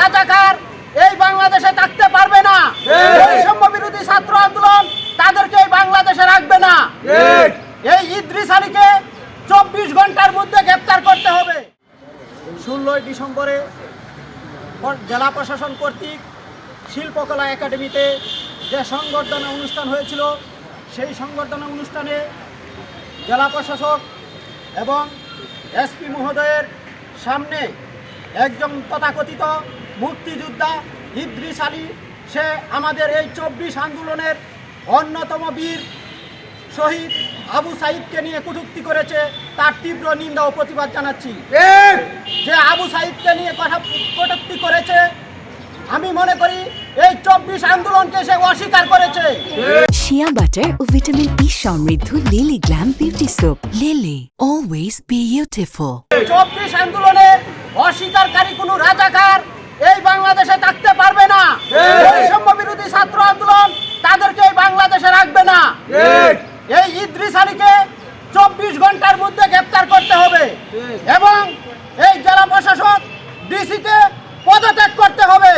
রাজাকার এই বাংলাদেশে থাকতে পারবে না। বৈষম্য বিরোধী ছাত্র আন্দোলন তাদেরকে এই বাংলাদেশে রাখবে না। এই ইদ্রিস আলীকে চব্বিশ ঘণ্টার মধ্যে গ্রেপ্তার করতে হবে। ষোলোই ডিসেম্বরে জেলা প্রশাসন কর্তৃক শিল্পকলা একাডেমিতে যে সংবর্ধনা অনুষ্ঠান হয়েছিল সেই সংবর্ধনা অনুষ্ঠানে জেলা প্রশাসক এবং এসপি মহোদয়ের সামনে একজন তথাকথিত মুক্তিযোদ্ধা ইদ্রিস আলী সে আমাদের এই চব্বিশ আন্দোলনের অন্যতম বীর শহীদ আবু সাইদকে নিয়ে কটূক্তি করেছে তার তীব্র নিন্দা ও প্রতিবাদ জানাচ্ছি। যে আবু সাইদকে নিয়ে কথা কটূক্তি করেছে আমি মনে করি এই চব্বিশ আন্দোলনকে সে অস্বীকার করেছে। শিয়া বাটার ও ভিটামিন ই সমৃদ্ধ Lily glam beauty soap Lily always beautiful চব্বিশ আন্দোলনে অস্বীকারকারী কোনো রাজাকার বাংলাদেশে থাকতে পারবে না। বৈষম্য বিরোধী ছাত্র আন্দোলন তাদেরকে এই বাংলাদেশে রাখবে না। এই ইদ্রিস আলীকে চব্বিশ ঘণ্টার মধ্যে গ্রেপ্তার করতে হবে। এবং এই জেলা প্রশাসক ডিসিকে পদত্যাগ করতে হবে।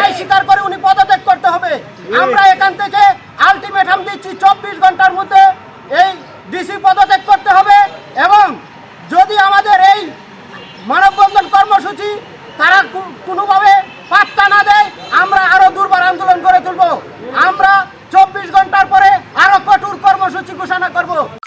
তাই স্বীকার করে উনি পদত্যাগ করতে হবে। আমরা এখান থেকে আলটিমেটাম দিচ্ছি চব্বিশ ঘণ্টার মধ্যে এই ডিসি পদত্যাগ করতে হবে। এবং যদি আমাদের এই মানববন্ধন কর্মসূচি তারা কোনোভাবে ঘোষণা করব।